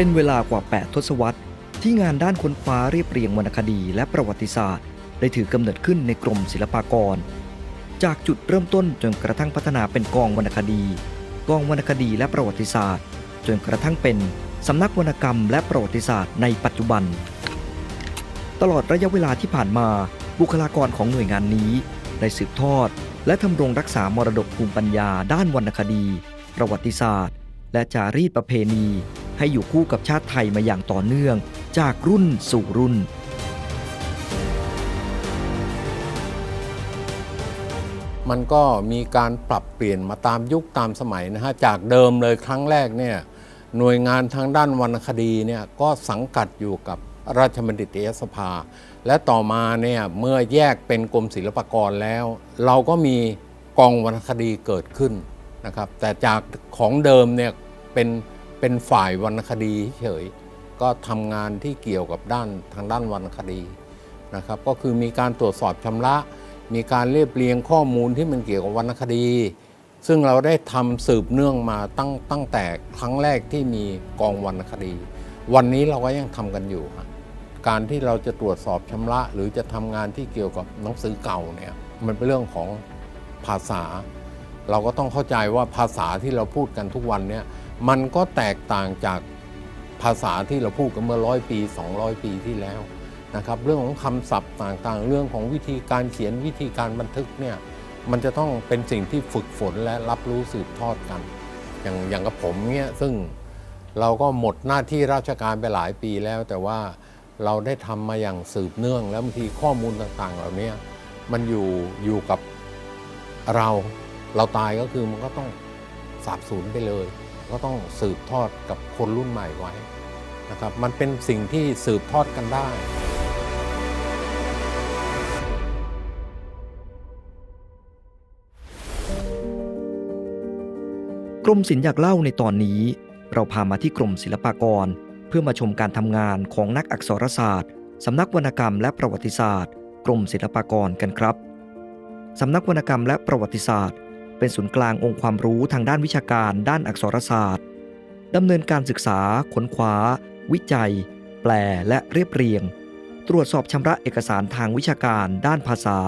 เป็นเวลากว่า 8 ทศวรรษ ที่งานด้านค้นคว้าเรียบเรียงวรรณคดีและประวัติศาสตร์ ได้ถือกำเนิดขึ้นในกรมศิลปากร จากจุดเริ่มต้นจนกระทั่งพัฒนาเป็นกองวรรณคดี กองวรรณคดีและประวัติศาสตร์ จนกระทั่งเป็นสำนักวรรณกรรมและประวัติศาสตร์ในปัจจุบัน ตลอดระยะเวลาที่ผ่านมาบุคลากรของหน่วยงานนี้ได้สืบทอด และทำรงรักษามรดกภูมิปัญญาด้านวรรณคดี ประวัติศาสตร์ และจารีตประเพณี ให้อยู่คู่กับชาติไทยมาอย่างต่อเนื่อง จากรุ่นสู่รุ่นมันก็มีการปรับเปลี่ยนมาตามยุคตามสมัยนะฮะจากเดิมเลยครั้งแรกเนี่ยหน่วยงานทางด้านวรรณคดีเนี่ยก็สังกัดอยู่กับราชบัณฑิตยสภา และต่อมาเนี่ยเมื่อแยกเป็นกรมศิลปากรแล้ว เราก็มีกองวรรณคดีเกิดขึ้นนะครับแต่จากของเดิมเนี่ยเป็น เป็นฝ่ายวรรณคดีเฉยก็ทำงานที่เกี่ยวกับด้านทางด้านวรรณคดีนะครับ ก็คือมีการตรวจสอบชำระ มีการเรียบเรียงข้อมูลที่มันเกี่ยวกับวรรณคดี ซึ่งเราได้ทำสืบเนื่องมาตั้งตั้งแต่ครั้งแรกที่มีกองวรรณคดี วันนี้เราก็ยังทำกันอยู่การที่เราจะตรวจสอบชำระ หรือจะทำงานที่เกี่ยวกับหนังสือเก่าเนี่ยมันเป็นเรื่องของภาษา เราก็ต้องเข้าใจว่าภาษาที่เราพูดกันทุกวันเนี่ย มันก็แตกต่างจากภาษาที่เราพูดกันเมื่อร้อยปี 200 ปีที่แล้วนะครับเรื่องของคำศัพท์ต่างๆ เรื่องของวิธีการเขียนวิธีการบันทึกเนี่ยมันจะต้องเป็นสิ่งที่ฝึกฝนและรับรู้สืบทอดกัน อย่างอย่างกับผมเนี่ยซึ่งเราก็หมดหน้าที่ราชการไปหลายปีแล้ว แต่ว่าเราได้ทำมาอย่างสืบเนื่อง แล้วบางทีข้อมูลต่างๆ เหล่านี้มันอยู่อยู่กับเราเราตายก็คือมันก็ต้องสาบสูญไปเลย ก็ต้องสืบทอดกับคนรุ่นใหม่ไว้นะครับมันเป็นสิ่งที่สืบทอดกันได้กรมศิลป์อยากเล่าในตอนนี้ เราพามาที่กรมศิลปากร เพื่อมาชมการทำงานของนักอักษรศาสตร์สำนักวรรณกรรมและประวัติศาสตร์ กรมศิลปากรกันครับสำนักวรรณกรรมและประวัติศาสตร์ เป็นศูนย์กลางองค์ความรู้ทางด้านวิชาการด้านอักษรศาสตร์ดำเนินการศึกษาค้นคว้า วิจัย แปลและเรียบเรียง ตรวจสอบชำระเอกสารทางวิชาการ ด้านภาษา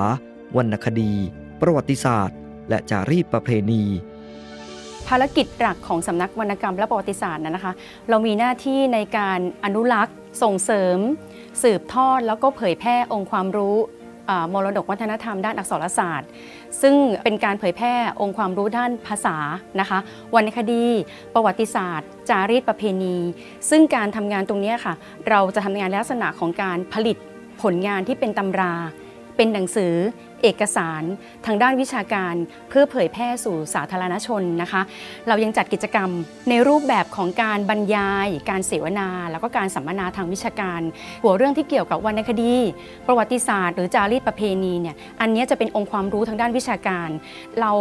วรรณคดี ประวัติศาสตร์ และจารีตประเพณี ภารกิจหลักของสำนักวรรณกรรมและประวัติศาสตร์นะคะ เรามีหน้าที่ในการอนุรักษ์ ส่งเสริม สืบทอดแล้วก็เผยแพร่องค์ความรู้ มรดกวัฒนธรรมด้านอักษรศาสตร์ ซึ่งเป็นการเผยแพร่องค์ความรู้ด้านภาษานะคะวรรณคดี ประวัติศาสตร์ จารีตประเพณี ซึ่งการทำงานตรงนี้ค่ะ เราจะทำงานในลักษณะของการผลิตผลงานที่เป็นตำรา เป็นหนังสือเอกสารทางด้านวิชาการเพื่อเผยแพร่สู่สาธารณชนนะคะ เรายังจัดกิจกรรมในรูปแบบของการบรรยาย การเสวนา แล้วก็การสัมมนาทางวิชาการ หัวเรื่องที่เกี่ยวกับวรรณคดี ประวัติศาสตร์ หรือจารีตประเพณีเนี่ยอันนี้จะเป็นองค์ความรู้ทางด้านวิชาการ เรา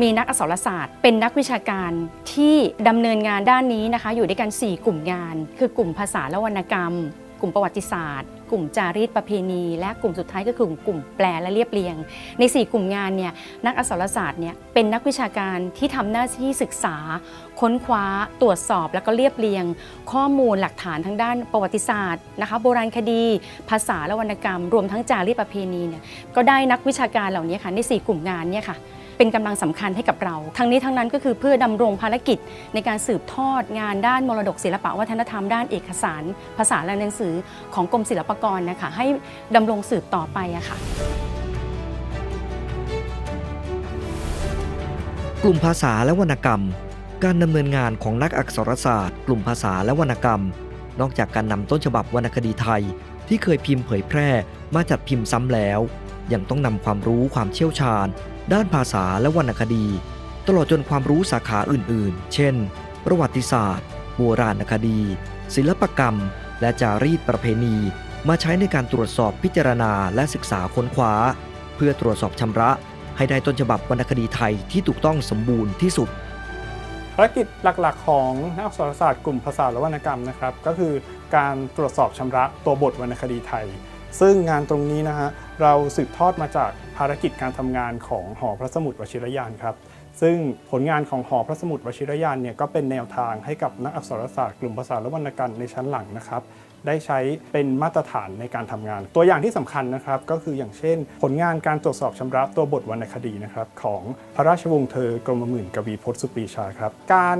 มีนักอักษรศาสตร์ เป็นนักวิชาการที่ดำเนินงานด้านนี้นะคะ อยู่ด้วยกัน 4 กลุ่มงาน คือกลุ่มภาษาและวรรณกรรม กลุ่มประวัติศาสตร์ กลุ่มจารีตประเพณี และกลุ่มสุดท้ายก็คือกลุ่มแปลและเรียบเรียง ใน 4 กลุ่มงานเนี่ยนักอักษรศาสตร์เนี่ยเป็นนักวิชาการที่ทำหน้าที่ศึกษา ค้นคว้า ตรวจสอบ แล้วก็เรียบเรียง ข้อมูลหลักฐานทางด้านประวัติศาสตร์นะคะโบราณคดี ภาษาและวรรณกรรม รวมทั้งจารีตประเพณีเนี่ยก็ได้นักวิชาการเหล่านี้ค่ะใน 4 กลุ่มงานเนี่ยค่ะ เป็นกำลังสำคัญให้กับเรา ทั้งนี้ทั้งนั้นก็คือเพื่อดำรงภารกิจในการสืบทอดงานด้านมรดกศิลปะวัฒนธรรมด้านเอกสาร ภาษาและหนังสือของกรมศิลปากรนะคะให้ดำรงสืบต่อไปอะค่ะกลุ่มภาษาและวรรณกรรม การดำเนินงานของนักอักษรศาสตร์ กลุ่มภาษาและวรรณกรรม นอกจากการนำต้นฉบับวรรณคดีไทย ที่เคยพิมพ์เผยแพร่มาจัดพิมพ์ซ้ำแล้ว ยังต้องนำความรู้ความเชี่ยวชาญ ด้านภาษาและวรรณคดี ตลอดจนความรู้สาขาอื่นๆ เช่น ประวัติศาสตร์ โบราณคดี ศิลปกรรม และจารีตประเพณี มาใช้ในการตรวจสอบพิจารณาและศึกษาค้นคว้า เพื่อตรวจสอบชำระให้ได้ต้นฉบับวรรณคดีไทยที่ถูกต้องสมบูรณ์ที่สุด ภารกิจหลักๆ ของนักอักษรศาสตร์กลุ่มภาษาและวรรณกรรมนะครับ ก็คือการตรวจสอบชำระตัวบทวรรณคดีไทย ซึ่งงานตรงนี้นะฮะเราสืบทอดมาจากภารกิจการทำงานของหอพระสมุดวชิรยานครับ ซึ่งผลงานของหอพระสมุดวชิรยานเนี่ยก็เป็นแนวทางให้กับนักอักษรศาสตร์กลุ่มภาษาและวรรณกรรมในชั้นหลังนะครับได้ใช้เป็นมาตรฐานในการทำงาน ตัวอย่างที่สำคัญนะครับก็คืออย่างเช่น ผลงานการตรวจสอบชำระตัวบทวรรณคดีนะครับของพระราชวงศ์เธอกรมหมื่นกวีพจน์สุปรีชาครับ การ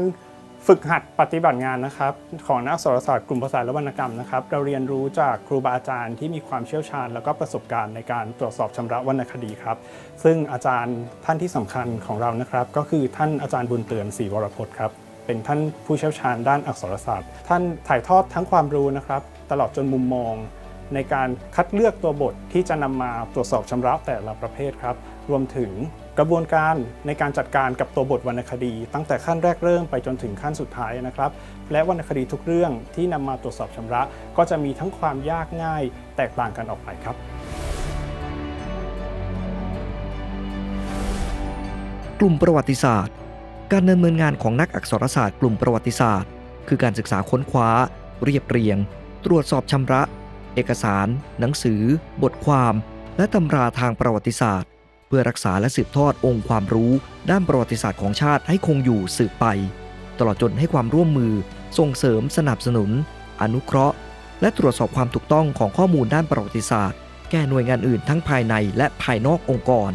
ฝึกหัดปฏิบัติงานนะครับ ของนักอักษรศาสตร์กลุ่มภาษาและวรรณกรรมนะครับ เราเรียนรู้จากครูบาอาจารย์ที่มีความเชี่ยวชาญ แล้วก็ประสบการณ์ในการตรวจสอบชำระวรรณคดีครับ ซึ่งอาจารย์ท่านที่สำคัญของเรานะครับ ก็คือท่านอาจารย์บุญเตือนศรีวรพจน์ครับเป็นท่านผู้เชี่ยวชาญด้านอักษรศาสตร์ ท่านถ่ายทอดทั้งความรู้นะครับ ตลอดจนมุมมอง ในการคัดเลือกตัวบทที่จะนำมาตรวจสอบชำระแต่ละประเภทครับ รวมถึง กระบวนการในการจัดการกับตัวบทวรรณคดี ตั้งแต่ขั้นแรกเริ่มไปจนถึงขั้นสุดท้ายนะครับ และวรรณคดีทุกเรื่องที่นำมาตรวจสอบชำระ ก็จะมีทั้งความยากง่ายแตกต่างกันออกไปครับ กลุ่มประวัติศาสตร์ การดำเนินงานของนักอักษรศาสตร์ กลุ่มประวัติศาสตร์ คือการศึกษาค้นคว้า เรียบเรียง ตรวจสอบชำระ เอกสาร หนังสือ บทความ และตำราทางประวัติศาสตร์ เพื่อรักษาและสืบทอดองค์ความรู้ ด้านประวัติศาสตร์ของชาติให้คงอยู่สืบไป ตลอดจนให้ความร่วมมือ ส่งเสริมสนับสนุน อนุเคราะห์ และตรวจสอบความถูกต้องของข้อมูลด้านประวัติศาสตร์ แก่หน่วยงานอื่นทั้งภายในและภายนอกองค์กร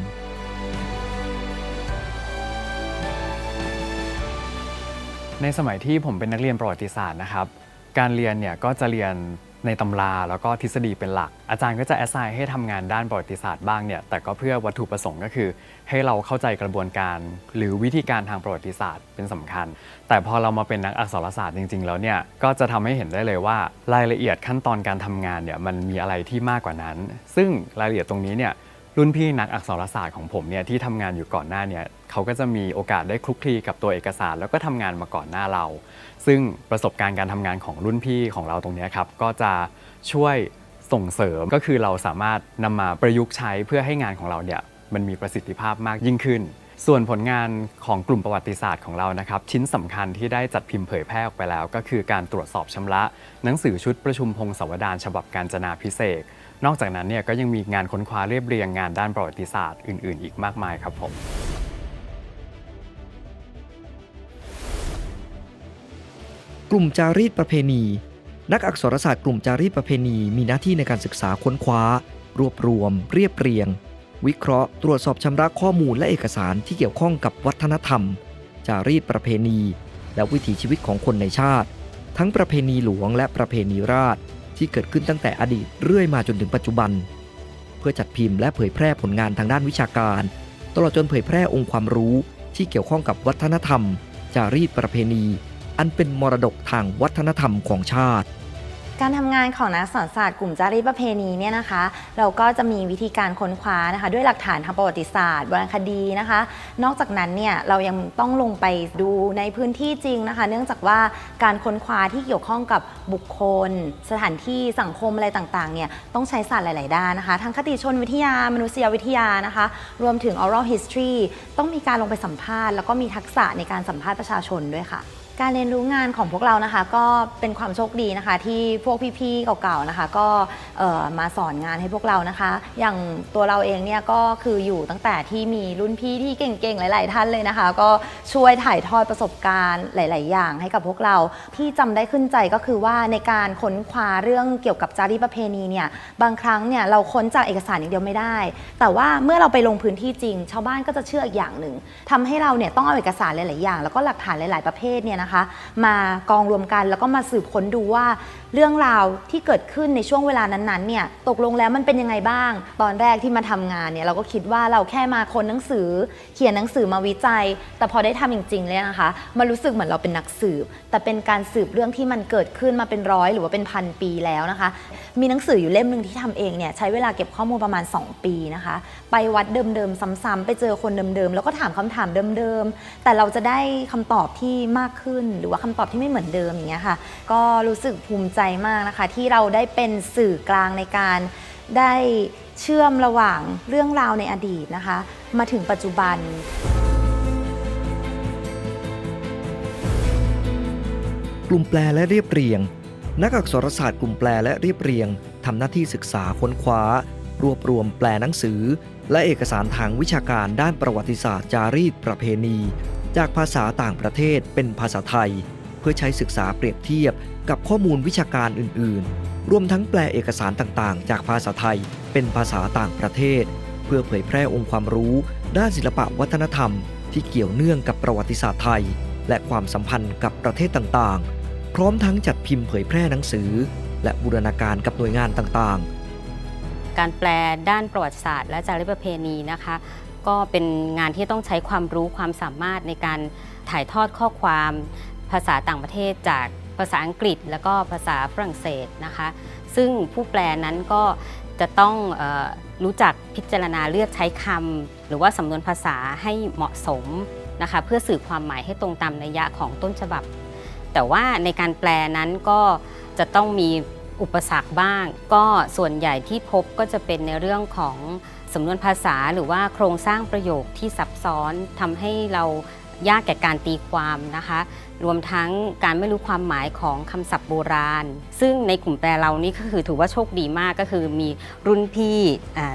ในสมัยที่ผมเป็นนักเรียนประวัติศาสตร์นะครับ การเรียนเนี่ยก็จะเรียน ในตำราแล้วก็ทฤษฎีเป็นหลัก อาจารย์ก็จะแอสไซน์ให้ทำงานด้านประวัติศาสตร์บ้างเนี่ยแต่ก็เพื่อวัตถุประสงค์ก็คือ ให้เราเข้าใจกระบวนการ หรือวิธีการทางประวัติศาสตร์เป็นสำคัญ แต่พอเรามาเป็นนักอักษรศาสตร์จริง ๆ แล้วเนี่ยก็จะทำให้เห็นได้เลยว่ารายละเอียดขั้นตอนการทำงานเนี่ยมันมีอะไรที่มากกว่านั้น ซึ่งรายละเอียดตรงนี้เนี่ยรุ่นพี่นักอักษรศาสตร์ของผมเนี่ยที่ทำงานอยู่ก่อนหน้าเนี่ย เขาก็จะมีโอกาสได้คลุกคลีกับตัวเอกสาร แล้วก็ทำงานมาก่อนหน้าเรา ซึ่งประสบการณ์การทำงานของรุ่นพี่ของเราตรงนี้ครับก็จะช่วยส่งเสริมก็คือเราสามารถนำมาประยุกต์ใช้เพื่อให้งานของเราเนี่ยมันมีประสิทธิภาพมากยิ่งขึ้น ส่วนผลงานของกลุ่มประวัติศาสตร์ของเรานะครับ ชิ้นสำคัญที่ได้จัดพิมพ์เผยแพร่ออกไปแล้ว ก็คือการตรวจสอบชำระ หนังสือชุดประชุมพงศาวดารฉบับการจนาพิเศษนอกจากนั้นเนี่ยก็ยังมีงานค้นคว้าเรียบเรียงงานด้านประวัติศาสตร์อื่น ๆ อีกมากมายครับผม กลุ่มจารีตประเพณี นักอักษรศาสตร์กลุ่มจารีตประเพณี มีหน้าที่ในการศึกษาค้นคว้า รวบรวม เรียบเรียง วิเคราะห์ ตรวจสอบชำระข้อมูลและเอกสารที่เกี่ยวข้องกับวัฒนธรรม จารีตประเพณี และวิถีชีวิตของคนในชาติ ทั้งประเพณีหลวงและประเพณีราษฎรที่เกิดขึ้นตั้งแต่อดีตเรื่อยมาจนถึงปัจจุบัน เพื่อจัดพิมพ์และเผยแพร่ผลงานทางด้านวิชาการ ตลอดจนเผยแพร่องค์ความรู้ที่เกี่ยวข้องกับวัฒนธรรม จารีตประเพณี อันเป็นมรดกทางวัฒนธรรมของชาติ การทำงานของนักสอนศาสตร์กลุ่มจารีตประเพณีเนี่ยนะคะ เราก็จะมีวิธีการค้นคว้านะคะ ด้วยหลักฐานทางประวัติศาสตร์วรรณคดีนะคะ นอกจากนั้นเนี่ยเรายังต้องลงไปดูในพื้นที่จริงนะคะ เนื่องจากว่าการค้นคว้าที่เกี่ยวข้องกับบุคคล สถานที่สังคมอะไรต่างๆเนี่ยต้องใช้ศาสตร์หลาย ๆ ด้านนะคะทั้งคติชนวิทยามนุษยวิทยานะคะ รวมถึง oral history ต้องมีการลงไปสัมภาษณ์แล้วก็มีทักษะในการสัมภาษณ์ประชาชนด้วยค่ะ การเรียนรู้งานของพวกเรานะคะ ก็เป็นความโชคดีนะคะ ที่พวกพี่ๆเก่าๆนะคะ ก็เอ่อมาสอนงานให้พวกเรานะคะ อย่างตัวเราเองเนี่ยก็คืออยู่ตั้งแต่ที่มีรุ่นพี่ที่เก่งๆหลาย ๆ ท่านเลยนะคะ ก็ช่วยถ่ายทอดประสบการณ์หลาย ๆ อย่างให้กับพวกเราที่จำได้ขึ้นใจก็คือว่าในการค้นคว้าเรื่องเกี่ยวกับจารีตประเพณีเนี่ยบางครั้งเนี่ยเราค้นจากเอกสารอย่างเดียวไม่ได้ แต่ว่าเมื่อเราไปลงพื้นที่จริง ชาวบ้านก็จะเชื่ออีกอย่างหนึ่งทำให้เราเนี่ยต้องเอาเอกสารหลายๆอย่าง แล้วก็หลักฐานหลาย ๆ ประเภทเนี่ยนะคะ มากองรวมกันแล้วก็มาสืบค้นดูว่า เรื่องราวที่เกิดขึ้นในช่วงเวลานั้นๆเนี่ยตกลงแล้วมันเป็นยังไงบ้าง ตอนแรกที่มาทำงานเนี่ยเราก็คิดว่าเราแค่มาค้นหนังสือ เขียนหนังสือมาวิจัย แต่พอได้ทำจริงๆเลยนะคะมารู้สึกเหมือนเราเป็นนักสืบ แต่เป็นการสืบเรื่องที่มันเกิดขึ้นมาเป็นร้อยหรือว่าเป็นพันปีแล้วนะคะ มีหนังสืออยู่เล่มหนึ่งที่ทำเองเนี่ยใช้เวลาเก็บข้อมูลประมาณ 2 ปีนะคะ ไปวัดเดิมๆซ้ำๆไปเจอคนเดิมๆแล้วก็ถามคำถามเดิมๆแต่เราจะได้คำตอบที่มากขึ้นหรือว่าคำตอบที่ไม่เหมือนเดิมอย่างเงี้ยค่ะ ก็รู้สึกภูมิใจมากนะคะ ที่เราได้เป็นสื่อกลางในการได้เชื่อมระหว่างเรื่องราวในอดีตนะคะ มาถึงปัจจุบันกลุ่มแปลและเรียบเรียง นักอักษรศาสตร์กลุ่มแปลและเรียบเรียงทำหน้าที่ศึกษาค้นคว้า รวบรวมแปลหนังสือ และเอกสารทางวิชาการด้านประวัติศาสตร์จารีตประเพณี จากภาษาต่างประเทศเป็นภาษาไทย เพื่อใช้ศึกษาเปรียบเทียบกับข้อมูลวิชาการอื่น ๆ รวมทั้งแปลเอกสารต่างๆ จากภาษาไทยเป็นภาษาต่างประเทศ เพื่อเผยแพร่องค์ความรู้ ด้านศิลปะวัฒนธรรม ที่เกี่ยวเนื่องกับประวัติศาสตร์ไทย และความสัมพันธ์กับประเทศต่างๆ พร้อมทั้งจัดพิมพ์เผยแพร่หนังสือ และบูรณาการกับหน่วยงานต่างๆการแปลด้านประวัติศาสตร์และจารีตประเพณีนะคะ ก็เป็นงานที่ต้องใช้ความรู้ความสามารถในการถ่ายทอดข้อความภาษาต่างประเทศจากภาษาอังกฤษ แล้วก็ภาษาฝรั่งเศสนะคะ ซึ่งผู้แปลนั้นก็จะต้องอรู้จักพิจารณาเลือกใช้คำหรือว่าสำนวนภาษาให้เหมาะสมนะคะ เพื่อสื่อความหมายให้ตรงตามนัยยะของต้นฉบับ แต่ว่าในการแปลนั้นก็จะต้องมี อุปสรรคบ้าง ก็ส่วนใหญ่ที่พบก็จะเป็นในเรื่องของสำนวนภาษาหรือว่าโครงสร้างประโยคที่ซับซ้อนทำให้เรา ยากแก่การตีความนะคะ รวมทั้งการไม่รู้ความหมายของคำศัพท์โบราณ ซึ่งในกลุ่มแปลเรานี่ก็คือถือว่าโชคดีมากก็คือมีรุ่นพี่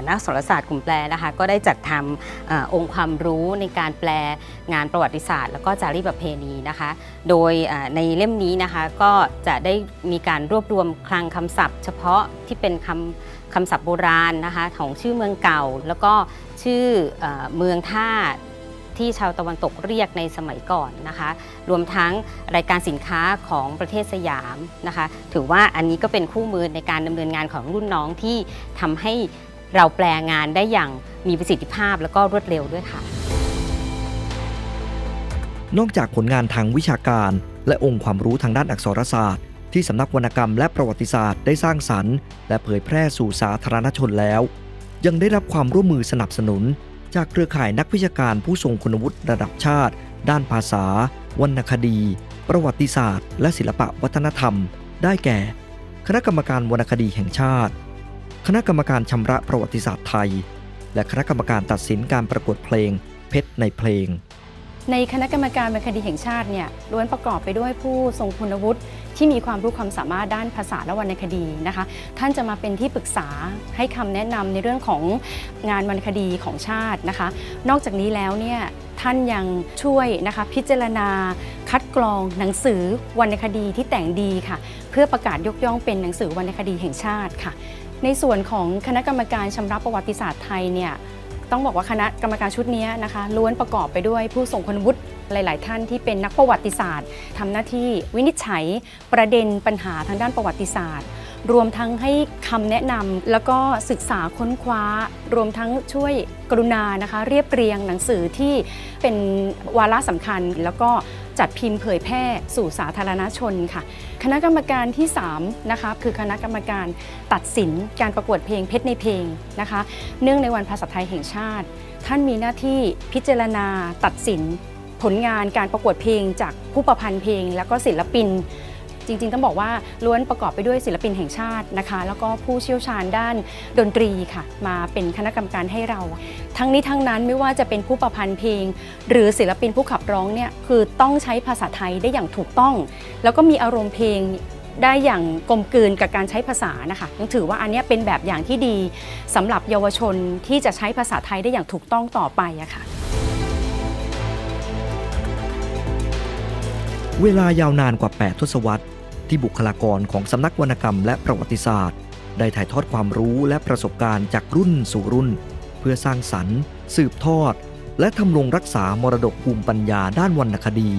นักสรศาสตร์กลุ่มแปลนะคะ ก็ได้จัดทำอองค์ความรู้ในการแปลงานประวัติศาสตร์ แล้วก็จารีตประเพณีนะคะ โดยในเล่มนี้นะคะก็จะได้มีการรวบรวมคลังคำศัพท์ เฉพาะที่เป็นคำคำศัพท์โบราณนะคะของชื่อเมืองเก่า แล้วก็ชื่ออเมืองท่า ที่ชาวตะวันตกเรียกในสมัยก่อนนะคะ รวมทั้งรายการสินค้าของประเทศสยามนะคะ ถือว่าอันนี้ก็เป็นคู่มือในการดำเนินงานของรุ่นน้องที่ทำให้เราแปลงานได้อย่างมีประสิทธิภาพแล้วก็รวดเร็วด้วยค่ะ นอกจากผลงานทางวิชาการ และองค์ความรู้ทางด้านอักษรศาสตร์ ที่สำนักวรรณกรรมและประวัติศาสตร์ได้สร้างสรรค์ และเผยแพร่สู่สาธารณชนแล้ว ยังได้รับความร่วมมือสนับสนุน จากเครือข่ายนักวิชาการผู้ทรงคุณวุฒิระดับชาติ ด้านภาษา วรรณคดี ประวัติศาสตร์ และศิลปะวัฒนธรรม ได้แก่ คณะกรรมการวรรณคดีแห่งชาติ คณะกรรมการชำระประวัติศาสตร์ไทย และคณะกรรมการตัดสินการประกวดเพลงเพชรในเพลง ในคณะกรรมการวรรคดีแห่งชาติเนี่ยล้วนประกอบไปด้วยผู้ทรงคุณวุฒิที่มีความรู้ความสามารถด้านภาษาและวรรณคดีนะคะ ท่านจะมาเป็นที่ปรึกษาให้คำแนะนำในเรื่องของงานวรรณคดีของชาตินะคะ นอกจากนี้แล้วเนี่ยท่านยังช่วยนะคะพิจารณาคัดกรองหนังสือวรรณคดีที่แต่งดีค่ะ เพื่อประกาศยกย่องเป็นหนังสือวรรณคดีแห่งชาติค่ะ ในส่วนของคณะกรรมการชำระประวัติศาสตร์ไทยเนี่ย ต้องบอกว่าคณะกรรมการชุดนี้นะคะล้วนประกอบไปด้วยผู้ทรงคุณวุฒิหลาย ๆ ท่านที่เป็นนักประวัติศาสตร์ทำหน้าที่วินิจฉัยประเด็นปัญหาทางด้านประวัติศาสตร์ รวมทั้งให้คำแนะนำแล้วก็ศึกษาค้นคว้า รวมทั้งช่วยกรุณานะคะ เรียบเรียงหนังสือที่เป็นวาระสำคัญ แล้วก็จัดพิมพ์เผยแพร่สู่สาธารณชนค่ะ คณะกรรมการที่3นะคะคือคณะกรรมการตัดสินการประกวดเพลงเพชรในเพลงนะคะ เนื่องในวันภาษาไทยแห่งชาติ ท่านมีหน้าที่พิจารณาตัดสินผลงานการประกวดเพลงจากผู้ประพันธ์เพลง แล้วก็ศิลปิน จริงๆ ต้องบอกว่าล้วนประกอบไปด้วยศิลปินแห่งชาตินะคะ แล้วก็ผู้เชี่ยวชาญด้านดนตรีค่ะ มาเป็นคณะกรรมการให้เรา ทั้งนี้ทั้งนั้นไม่ว่าจะเป็นผู้ประพันธ์เพลง หรือศิลปินผู้ขับร้องเนี่ยคือต้องใช้ภาษาไทยได้อย่างถูกต้อง แล้วก็มีอารมณ์เพลงได้อย่างกลมกลืนกับการใช้ภาษานะคะยังถือว่าอันนี้เป็นแบบอย่างที่ดีสำหรับเยาวชนที่จะใช้ภาษาไทยได้อย่างถูกต้องต่อไปอะค่ะเวลายาวนานกว่า 8 ทศวรรษ ที่บุคลากรของสำนักวรรณกรรมและประวัติศาสตร์ ได้ถ่ายทอดความรู้และประสบการณ์จากรุ่นสู่รุ่น เพื่อสร้างสรรค์ สืบทอด และทำรงรักษามรดกภูมิปัญญาด้านวรรณคดี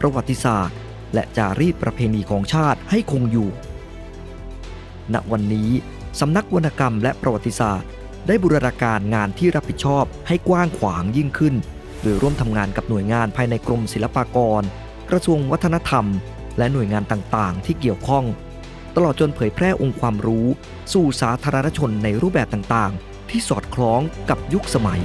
ประวัติศาสตร์ และจารีตประเพณีของชาติให้คงอยู่ ณวันนี้สำนักวรรณกรรมและประวัติศาสตร์ ได้บูรณาการงานที่รับผิดชอบให้กว้างขวางยิ่งขึ้น โดยร่วมทำงานกับหน่วยงานภายในกรมศิลปากร กระทรวงวัฒนธรรม และหน่วยงานต่างๆ ที่เกี่ยวข้อง ตลอดจนเผยแพร่องค์ความรู้ สู่สาธารณชนในรูปแบบต่างๆ ที่สอดคล้องกับยุคสมัย